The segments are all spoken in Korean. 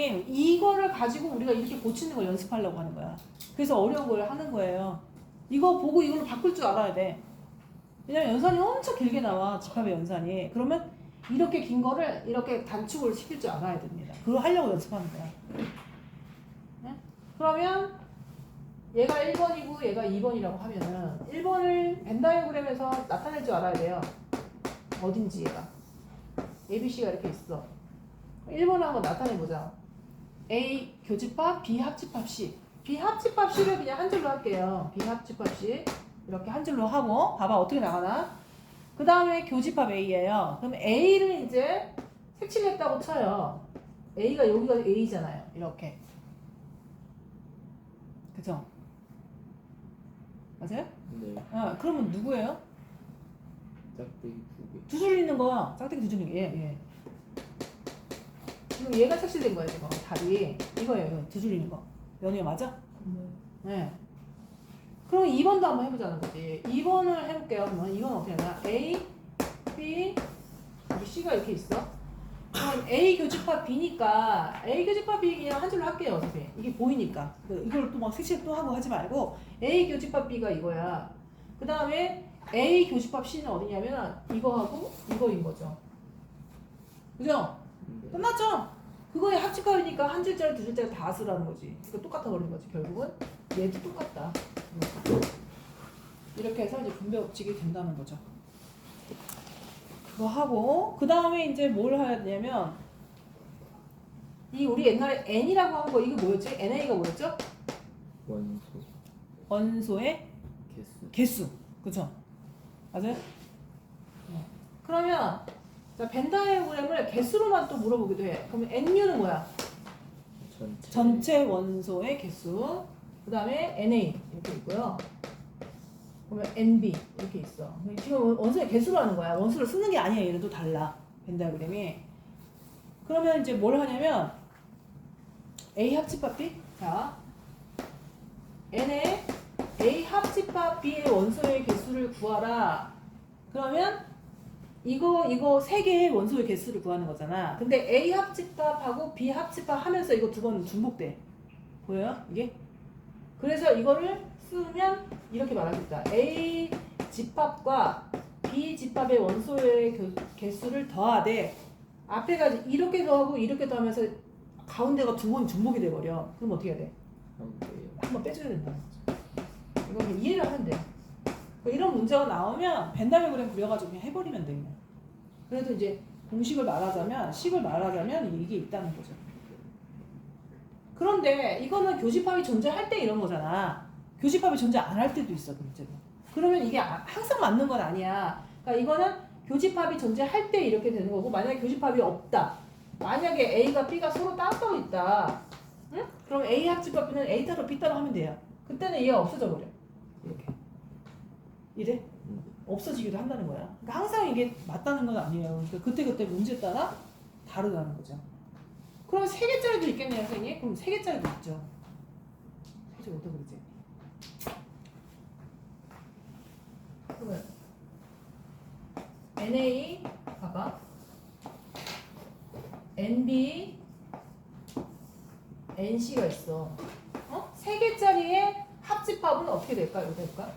선생님 이거를 가지고 우리가 이렇게 고치는 걸 연습하려고 하는 거야. 그래서 어려운 걸 하는 거예요. 이거 보고 이걸로 바꿀 줄 알아야 돼. 왜냐면 연산이 엄청 길게 나와 집합의 연산이. 그러면 이렇게 긴 거를 이렇게 단축을 시킬 줄 알아야 됩니다. 그거 하려고 연습하는 거야. 네? 그러면 얘가 1번이고 얘가 2번이라고 하면은 1번을 벤다이어그램에서 나타낼 줄 알아야 돼요. 어딘지 얘가. ABC가 이렇게 있어. 1번 한번 나타내보자. A 교집합, B 합집합 C. B 합집합 C를 그냥 한 줄로 할게요. B 합집합 C. 이렇게 한 줄로 하고, 봐봐, 어떻게 나가나? 그 다음에 교집합 A예요. 그럼 A를 이제 색칠했다고 쳐요. A가 여기가 A잖아요. 이렇게. 그죠? 맞아요? 네. 아, 그러면 누구예요? 짝대기 두 개. 두 줄 있는 거야. 짝대기 두 줄 있는 게. 예, 예. 지금 얘가 색칠된 거예요, 지금. 답이. 이거예요, 이거. 두줄 있는 거. 연우야, 맞아? 네. 그럼 2번도 한번 해보자는 거지. 2번을 해볼게요. 그러면 2번 어떻게 하냐. A, B, 여기 C가 이렇게 있어. 그럼 A 교집합 B니까 A 교집합 B 그냥 한 줄로 할게요. 어차피. 이게 보이니까. 그 이걸 또막 색칠 또 하고 하지 말고 A 교집합 B가 이거야. 그 다음에 A 교집합 C는 어디냐면 이거하고 이거인 거죠. 그죠? 네. 끝났죠? 그거의 합집합이니까 한 줄짜리 두 줄짜리 다 쓰라는 거지. 그러니까 똑같아 버리는 거지. 결국은 얘도 똑같다. 이렇게 해서 이제 분배 법칙이 된다는 거죠. 그거 하고 그 다음에 이제 뭘 해야 되냐면 이 우리 옛날에 n이라고 한 거 이거 뭐였지? NA가 뭐였죠? 원소 원소의 개수. 개수. 그죠? 맞아요? 네. 그러면 자, 벤다이어그램을 개수로만 또 물어보기도 해. 그러면 NU는 뭐야? 전체. 전체 원소의 개수. 그 다음에 NA 이렇게 있고요. 그러면 NB 이렇게 있어. 지금 원소의 개수로 하는 거야. 원소를 쓰는 게 아니야. 얘는 또 달라. 벤다이어그램이. 그러면 이제 뭘 하냐면 A 합집합 B. 자, N의 A 합집합 B의 원소의 개수를 구하라. 그러면 이거 이거 세 개의 원소의 개수를 구하는 거잖아. 근데 A 합집합하고 B 합집합 하면서 이거 두 번 중복돼. 보여요? 이게? 그래서 이거를 쓰면 이렇게 말하겠다. A 집합과 B 집합의 원소의 교- 개수를 더하되 앞에가 이렇게 더하고 이렇게 더하면서 가운데가 두 번 중복이 돼 버려. 그럼 어떻게 해야 돼? 한 개요. 한번 빼줘야 된다. 이거 이해를 하면 돼. 그러니까 이런 문제가 나오면 벤다이어그램 그려가지고 그냥 해버리면 돼. 그냥. 그래도 이제 공식을 말하자면 식을 말하자면 이게 있다는 거죠. 그런데 이거는 교집합이 존재할 때 이런 거잖아. 교집합이 존재 안 할 때도 있어 그 문제는. 그러면 이게 아- 항상 맞는 건 아니야. 그러니까 이거는 교집합이 존재할 때 이렇게 되는 거고 만약에 교집합이 없다. 만약에 A가 B가 서로 따로 있다. 응? 그럼 A 합집합 B는 A 따로 B 따로 하면 돼요. 그때는 얘가 없어져 버려. 이렇게. 이래? 음. 없어지기도 한다는 거야. 그러니까 항상 이게 맞다는 건 아니에요. 그러니까 그때그때 문제에 따라 다르다는 거죠. 그럼 세 개짜리도 있겠네요, 선생님? 그럼 세 개짜리도 있죠. 세개 어떻게 그러지? 그러면 NA 봐봐. NB NC가 있어. 어? 세 개짜리의 합집합은 어떻게 될까? 이거 될까?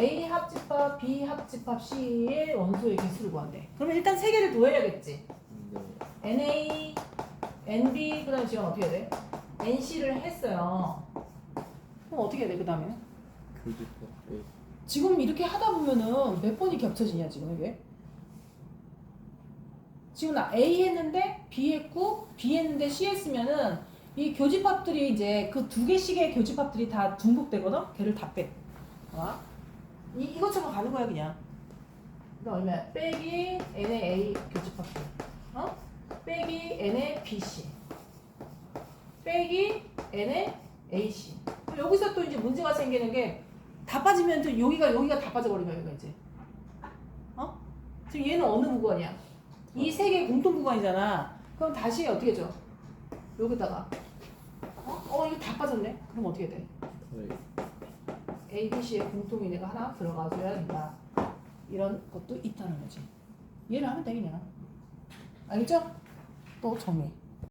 A 합집합, B 합집합, C의 원소의 개수를 구한대. 그러면 일단 세 개를 더해야겠지. 네. NA, NB, 그 다음에 지금 어떻게 해야 돼? NC를 했어요. 그럼 어떻게 해야 돼, 그 다음에? 교집합 A. 지금 이렇게 하다 보면은 몇 번이 겹쳐지냐, 지금 이게? 지금 나 A 했는데 B 했고 B 했는데 C 했으면은 이 교집합들이 이제 그 두 개씩의 교집합들이 다 중복되거든? 걔를 다 빼. 봐. 이, 이것처럼 가는 거야, 그냥. 그러니까 얼마야? 빼기 N의 A 교집합들. 어? 빼기 N의 BC. 빼기 N의 AC. 여기서 또 이제 문제가 생기는 게 다 빠지면 또 여기가 여기가 다 빠져버리면 여기가 이제. 어? 지금 얘는 어느 구간이야? 이 세개 공통 구간이잖아. 그럼 다시 어떻게 줘? 여기다가 어? 어 이거 다 빠졌네. 그럼 어떻게 돼? 더해. A, B, C의 공통인 애가 하나 들어가줘야 된다. 이런 것도 있다는 거지. 이해를 하면 돼 그냥. 알겠죠? 또 정리.